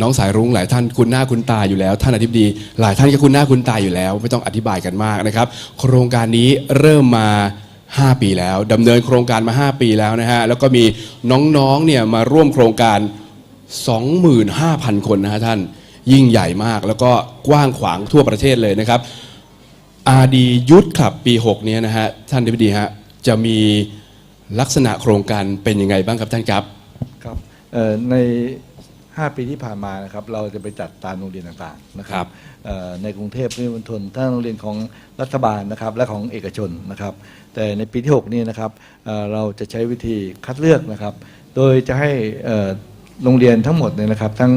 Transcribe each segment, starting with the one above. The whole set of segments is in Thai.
น้องสายรุ้งหลายท่านคุ้นหน้าคุ้นตาอยู่แล้ว ท่านอธิบดี หลายท่านก็คุ้นหน้าคุ้นตาอยู่แล้ว ไม่ต้องอธิบายกันมากนะครับ โครงการนี้เริ่มมา 5 ปีแล้วดำเนินโครงการมา 5 ปีแล้วนะฮะแล้วก็มีน้องๆเนี่ยมาร่วมโครงการ 25,000 คนนะฮะท่านยิ่งใหญ่มากแล้วก็กว้างขวางทั่วประเทศเลยนะครับอาดียุทธคลับปี6เนี้นะฮะท่านอธิบดีฮะจะมีลักษณะโครงการเป็นยังไงบ้างครับท่านครับครับใน 5 ปีที่ผ่านมานะครับเราจะไปจัดตามโรงเรียนต่างๆนะคครัรับบเอ่อในกรุงเทพปริมณฑลทั้งโรงเรียนของรัฐบาลนะครับและของเอกชนนะครับแต่ในปีที่6นี้นะครับเอ่อเราจะใช้วิธีคัดเลือกนะครับโดยจะให้เอ่อโรงเรียนทั้งหมดเนี่ยนะครับทั้ง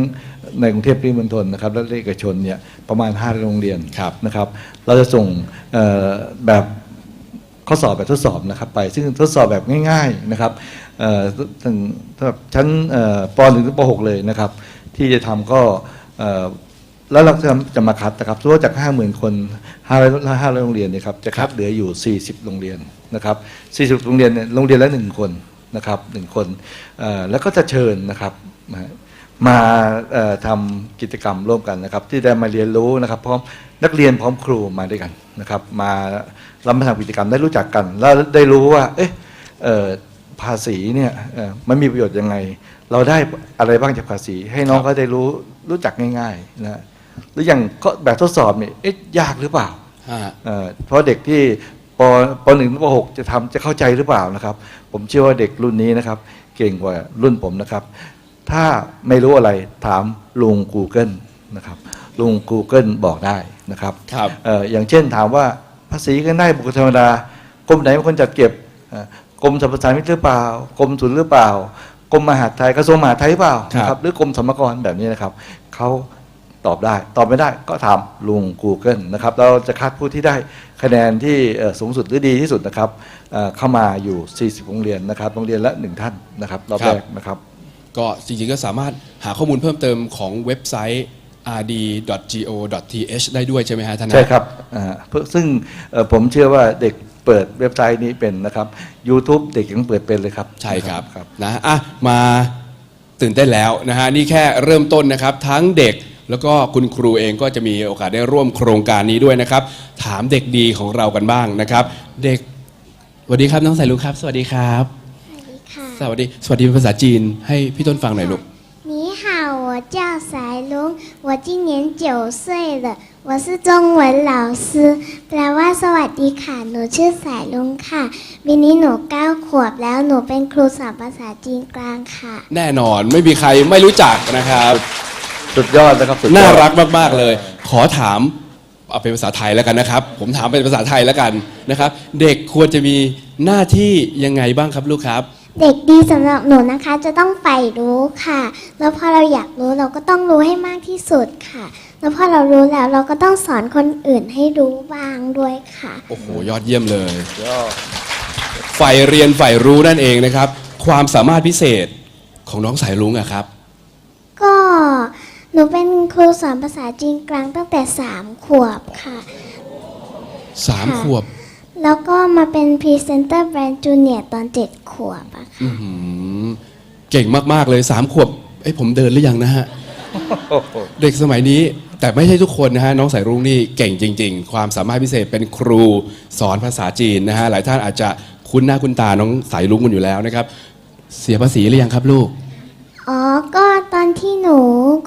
ในกรุงเทพปริมณฑลนะครับและเอกชนเนี่ยประมาณ 5 โรงเรียนครับนะครับเราจะส่งเอ่อแบบ ข้อสอบแบบทดสอบนะครับไป ซึ่งทดสอบแบบง่ายๆนะครับเอ่อถึงชั้นเอ่อป .1 ถึงป .6 เลยนะครับ ที่จะทำก็เอ่อแล้วเราจะจะมาคัดนะครับทั่วจาก 50,000 คน500 500โรงเรียนเนยครับจะคัดเหลืออยู่ 40 โรงเรียนนะครับ40 โรงเรียนเนี่ยโรงเรียนละหนึ่งคนนะครับหนึ่งคนเอ่อแล้วก็จะเชิญนะครับมามาเอ่อทำกิจกรรมร่วมกันนะครับ ที่ได้มาเรียนรู้นะครับพร้อมนักเรียนพร้อมครูมาด้วยกันนะครับ มา เรามาทำกิจกรรมได้รู้จักกัน แล้วได้รู้ว่า เอ๊ะเอ่อภาษีเนี่ยเอ่อมันมีประโยชน์ยังไง เราได้อะไรบ้างจากภาษี ให้น้องครับเขาได้รู้รู้จักง่ายๆนะหรืออย่างก็แบบทดสอบเนี่ยเอ๊ะยากหรือเปล่าฮะเอ่อเพราะเด็กที่ปปหนึ่งถึงปหกจะทำจะเข้าใจหรือเปล่านะครับ ผมเชื่อว่าเด็กรุ่นนี้นะครับ เก่งกว่ารุ่นผมนะครับ ถ้าไม่รู้อะไรถามลุง Google นะครับลุง Google บอกได้นะครับครับเอ่ออย่างเช่นถามว่าภาษีกันได้บุคคลธรรมดากรมไหนเป็นคนจัดเก็บเอ่อกรมสรรพสามิตหรือเปล่ากรมศุลหรือเปล่ากรมมหาดไทยกระทรวงมหาดไทยหรือเปล่าครับนะครับหรือกรมสรรพากรแบบนี้นะครับเขาตอบได้ตอบไม่ได้ก็ถามลุง Google นะครับเราจะคัดผู้ที่ได้คะแนนที่เอ่อสูงสุดหรือดีที่สุดนะครับเอ่อเข้ามาอยู่ 40 โรงเรียนนะครับ โรงเรียนละหนึ่งท่านนะครับรอบแรกนะครับ ก็จริงๆก็สามารถหาข้อมูลเพิ่มเติมของเว็บไซต์ rd.go.th ได้ด้วยใช่ไหมฮะท่านนะใช่ครับอ่าเพื่อซึ่งเอ่อผมเชื่อว่าเด็กเปิดเว็บไซต์นี้เป็นนะครับ YouTube เด็กยังเปิดเป็นเลยครับใช่ครับครับ นะอะมาตื่นเต้นแล้วนะฮะนี่แค่เริ่มต้นนะครับ ทั้งเด็กแล้วก็คุณครูเองก็จะมีโอกาสได้ร่วมโครงการนี้ด้วยนะครับ ถามเด็กดีของเรากันบ้างนะครับ เด็กสวัสดีครับน้องสายลุงครับ สวัสดีครับค่ะ สวัสดีสวัสดีเป็นภาษาจีนให้พี่ต้นฟังหน่อยลูก你好，我叫สายลุง我今年九岁了我是中文老师แปลว่าสวัสดีค่ะ หนูชื่อสายลุงค่ะปีนี้หนูเก้าขวบแล้วหนูเป็นครูสอนภาษาจีนกลางค่ะ แน่นอนไม่มีใครไม่รู้จักนะครับ สุดยอดนะครับสุดยอด น่ารักมาก ๆ เลย ขอถามเอาเป็นภาษาไทยแล้วกันนะครับ ผมถามเป็นภาษาไทยแล้วกันนะครับ เด็กควรจะมีหน้าที่ยังไงบ้างครับลูกครับ เด็กดีสำหรับหนูนะคะ จะต้องใฝ่รู้ค่ะ แล้วพอเราอยากรู้เราก็ต้องรู้ให้มากที่สุดค่ะ แล้วพอเรารู้แล้วเราก็ต้องสอนคนอื่นให้รู้บ้างด้วยค่ะ โอ้โห ยอดเยี่ยมเลยยอดใฝ่เรียนใฝ่รู้นั่นเองนะครับ ความสามารถพิเศษของน้องสายลุงอะครับ ก็หนูเป็นครูสอนภาษาจีนกลางตั้งแต่สามขวบค่ะสามค่ะขวบ แล้วก็มาเป็นพรีเซนเตอร์แบรนด์จูเนียร์ตอนเจ็ดขวบอะค่ะอื้อหือเก่งมากๆเลยสามขวบเอ้ยผมเดินหรือยังนะฮะ เด็กสมัยนี้แต่ไม่ใช่ทุกคนนะฮะ น้องสายรุ้งนี่เก่งจริง ๆ ความสามารถพิเศษเป็นครูสอนภาษาจีนนะฮะ หลายท่านอาจจะคุ้นหน้าคุ้นตาน้องสายรุ้งกันอยู่แล้วนะครับ เสียภาษีหรือยังครับลูก อ๋อ ก็ตอนที่หนู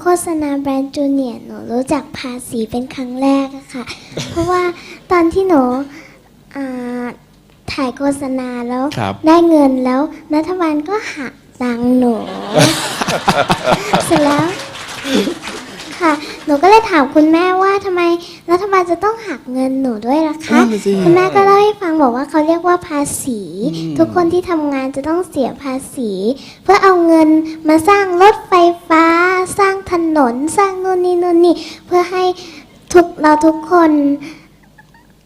โฆษณาแบรนด์จูเนียร์หนูรู้จักภาษีเป็นครั้งแรกอะค่ะ เพราะว่าตอนที่หนู อ่าถ่ายโฆษณาแล้ว ครับ ได้เงินแล้วรัฐบาลก็หักตังค์หนู เสร็จแล้ว ค่ะ หนูก็เลยถามคุณแม่ว่าทำไมรัฐบาลจะต้องหักเงินหนูด้วยล่ะคะนั่นน่ะสิ คุณแม่ก็เล่าให้ฟังบอกว่าเขาเรียกว่าภาษี ทุกคนที่ทำงานจะต้องเสียภาษี เพื่อเอาเงินมาสร้างรถไฟฟ้า สร้างถนนสร้างนู่นนี่นู่นนี่เพื่อให้ทุกเราทุกคน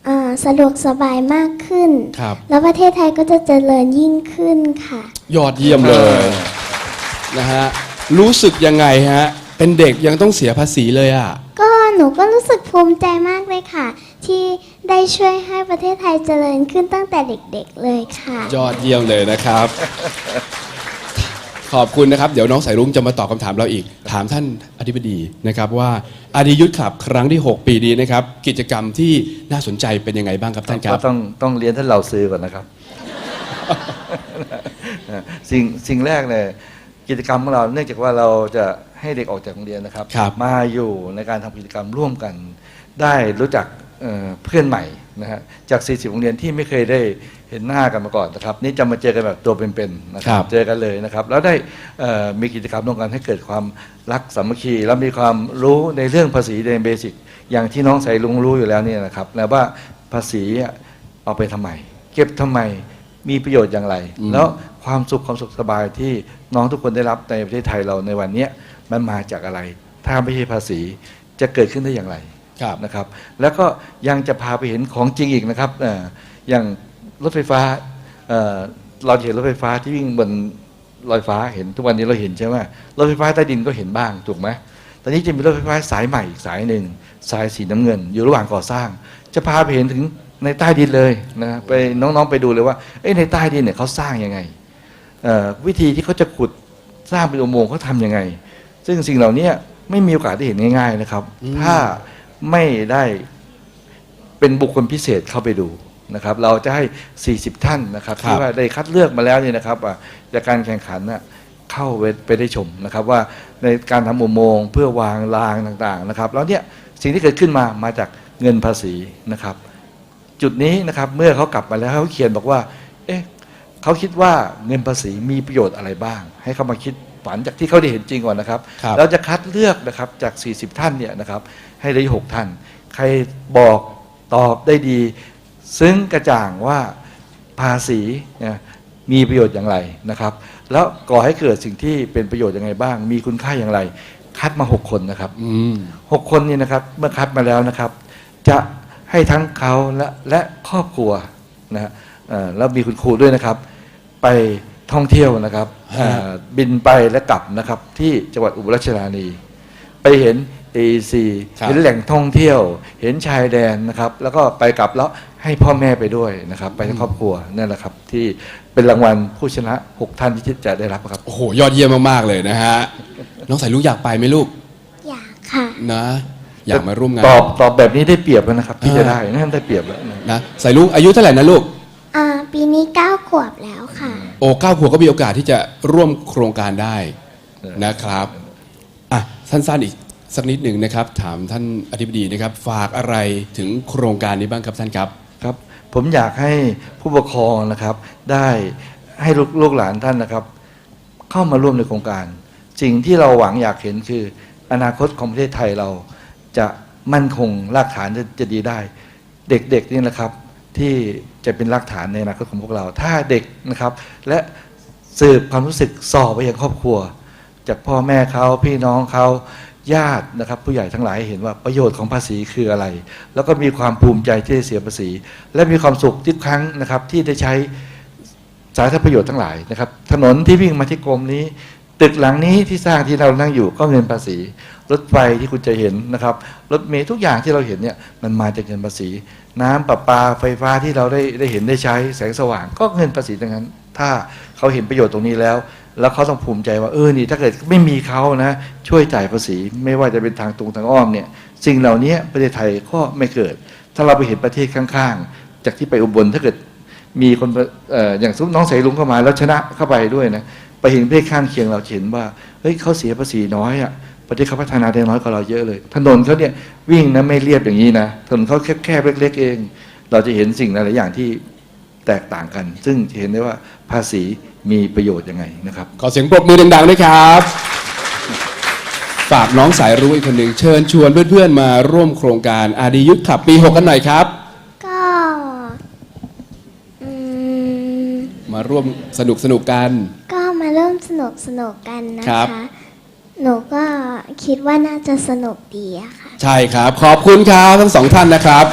อ่าสะดวกสบายมากขึ้น ครับ แล้วประเทศไทยก็จะเจริญยิ่งขึ้นค่ะ ยอดเยี่ยมเลย นะฮะ รู้สึกยังไงฮะ เป็นเด็กยังต้องเสียภาษีเลยอะ ก็หนูก็รู้สึกภูมิใจมากเลยค่ะ ที่ได้ช่วยให้ประเทศไทยเจริญขึ้นตั้งแต่เด็กๆเลยค่ะ ยอดเยี่ยมเลยนะครับ ขอบคุณนะครับ เดี๋ยวน้องสายรุ้งจะมาตอบคำถามเราอีก ถามท่านอธิบดีนะครับว่าอาดียุทธขับครั้งที่ 6 ปีนี้นะครับ กิจกรรมที่น่าสนใจเป็นยังไงบ้างครับท่านครัก็บต้องต้องเรียนท่านเราซื้อก่อนนะครับ สิ่งสิ่งแรกเนี่ยกิจกรรมของเราเนื่องจากว่าเราจะให้เด็กออกจากโรงเรียนนะครับ ครับ มาอยู่ในการทำกิจกรรมร่วมกัน ได้รู้จักเอ่อเพื่อนใหม่ นะฮะจาก 40 โรงเรียนที่ไม่เคยได้เห็นหน้ากันมาก่อนนะครับ นี่จะมาเจอกันแบบตัวเป็นๆนะคครัรับบเจอกันเลยนะครับ แล้วได้เอ่อมีกิจกรรมร่วมกันให้เกิดความรักสามัคคี แล้วมีความรู้ในเรื่องภาษีในเบสิกอย่างที่น้องใส่ลุงรู้อยู่แล้วเนี่ยนะครับแล้วว่าภาษีอะเอาไปทำไม เก็บทำไมมีประโยชน์อย่างไรอืมแล้วความสุขความสุขสบายที่น้องทุกคนได้รับในประเทศไทยเราในวันเนี้ยมันมาจากอะไร ถ้าไม่ใช่ภาษีจะเกิดขึ้นได้อย่างไรครับ นะครับ แล้วก็ยังจะพาไปเห็นของจริงอีกนะครับเอ่ออย่างรถไฟฟ้าเอ่อเราเห็นรถไฟฟ้าที่วิ่งบนลอยฟ้าเห็นทุกวันนี้เราเห็นใช่ไหมรถไฟฟ้าใต้ดินก็เห็นบ้างถูกไหมตอนนี้จะมีรถไฟฟ้าสายใหม่อีกสายหนึ่งสายสีน้ำเงิน อยู่ระหว่างก่อสร้าง จะพาไปเห็นถึงในใต้ดินเลยนะไปน้องๆไปดูเลยว่าเอ้ยในใต้ดินเนี่ยเขาสร้างยังไงเอ่อวิธีที่เขาจะขุดสร้างเป็นอุโมงค์เขาทำยังไง ซึ่งสิ่งเหล่านี้ไม่มีโอกาสได้เห็นง่าย ๆนะครับ ถ้า ไม่ได้เป็นบุคคลพิเศษเข้าไปดูนะครับเราจะให้ 40 ท่านนะครับครับที่ว่าได้คัดเลือกมาแล้วเนี่ยนะครับอะจากการแข่งขันน่ะเข้าไปไปได้ชมนะครับว่าในการทำอุโมงค์เพื่อวางรางต่างๆนะครับแล้วเนี่ยสิ่งที่เกิดขึ้นมามาจากเงินภาษีนะครับ จุดนี้นะครับเมื่อเขากลับมาแล้วเขาเขียนบอกว่าเอ๊ะเขาคิดว่าเงินภาษีมีประโยชน์อะไรบ้าง ให้เขามาคิด ฝันจากที่เขาได้เห็นจริงก่อนนะครับ ครับเราจะคัดเลือกนะครับจาก 40 ท่านเนี่ยนะครับ ให้ได้หกท่าน ใครบอกตอบได้ดี ซึ่งกระจ่างว่าภาษีเนี่ยมีประโยชน์อย่างไรนะครับ แล้วก่อให้เกิดสิ่งที่เป็นประโยชน์ยังไงบ้าง มีคุณค่าอย่างไร คัดมาหกคนนะครับ อืม หกคนนี้นะครับเมื่อคัดมาแล้วนะครับ จะให้ทั้งเขาและและครอบครัวนะฮะเอ่อแล้วมีคุณครูด้วยนะครับ ไป ท่องเที่ยวนะครับฮะเอ่อบินไปและกลับนะครับ ที่จังหวัดอุบลราชธานี ไปเห็น AEC ครับเห็นแหล่งท่องเที่ยว เห็นชายแดนนะครับ แล้วก็ไปกลับแล้วให้พ่อแม่ไปด้วยนะครับ ไปทั้งครอบครัวนั่นแหละครับ ที่เป็นรางวัลผู้ชนะหกท่านที่จะได้รับครับโอ้โหยอดเยี่ยมมากๆเลยนะฮะน้องสายรุ้งอยากไปไหมลูก อยากค่ะนะอยากมาร่วมงานตอบตอบแบบนี้ได้เปรียบแล้วนะครับที่เออจะได้นั่นได้เปรียบแล้วนะนะสายรุ้งอายุเท่าไหร่นะลูกอ่าปีนี้เก้าขวบแล้ว ค่ะ โอ้เก้าขวบก็มีโอกาสที่จะร่วมโครงการได้นะครับอะสั้นๆอีกสักนิดหนึ่งนะครับ ถามท่านอธิบดีนะครับ ฝากอะไรถึงโครงการนี้บ้างครับท่านครับ ครับผมอยากให้ผู้ปกครองนะครับได้ให้ลูกลูกหลานท่านนะครับ เข้ามาร่วมในโครงการ สิ่งที่เราหวังอยากเห็นคือ อนาคตของประเทศไทยเราจะมั่นคงรากฐานจะจะดีได้ เด็กๆนี่แหละครับ ที่จะเป็นรากฐานในอนาคตของพวกเรา ถ้าเด็กนะครับ และสืบความรู้สึกส่อไปยังครอบครัว จากพ่อแม่เขาพี่น้องเขาญาตินะครับ ผู้ใหญ่ทั้งหลายเห็นว่าประโยชน์ของภาษีคืออะไร แล้วก็มีความภูมิใจที่ได้เสียภาษี และมีความสุขทุกครั้งนะครับที่ได้ใช้สาธารณประโยชน์ทั้งหลายนะครับ ถนนที่วิ่งมาที่กรมนี้ ตึกหลังนี้ที่สร้างที่เรานั่งอยู่ก็เงินภาษี รถไฟที่คุณจะเห็นนะครับ รถเมล์ทุกอย่างที่เราเห็นเนี่ยมันมาจากเงินภาษี น้ำประปาไฟฟ้าที่เราได้ได้เห็นได้ใช้แสงสว่าง ก็เงินภาษีทั้งนั้น ถ้าเขาเห็นประโยชน์ตรงนี้แล้ว แล้วเขาต้องภูมิใจว่าเออนี่ถ้าเกิดไม่มีเขานะ ช่วยจ่ายภาษี ไม่ว่าจะเป็นทางตรงทางอ้อมเนี่ยสิ่งเหล่านี้ประเทศไทยก็ไม่เกิด ถ้าเราไปเห็นประเทศข้างๆ จากที่ไปอุบลถ้าเกิดมีคนเอ่ออย่างสมมุติน้องสลุงเข้ามาแล้วชนะเข้าไปด้วยนะ ไปเห็นประเทศข้างเคียงเราเห็นว่าเฮ้ยเขาเสียภาษีน้อยอะประเทศเขาพัฒนาได้น้อยกว่าเราเยอะเลย ถนนเขาเนี่ยวิ่งนะไม่เรียบอย่างนี้นะถนนเขาแคบๆเล็ก ๆ เอง เราจะเห็นสิ่งหลายๆอย่างที่แตกต่างกัน ซึ่งจะเห็นได้ว่าภาษีมีประโยชน์ยังไงนะครับ ขอเสียงปรบมือดังๆด้วยครับ ฝากน้องสายรุ้งอีกคนหนึ่งเชิญชวนเพื่อนๆมาร่วมโครงการอาดียุทธขับปี6กันหน่อยครับ ก็อืมมาร่วมสนุกสนุกๆกัน ก็มาเริ่ม สนุกสนุกกันนะครับคะหนูก็คิดว่าน่าจะสนุกดีอะค่ะ ใช่ครับ ขอบคุณครับทั้งสองท่านนะครับ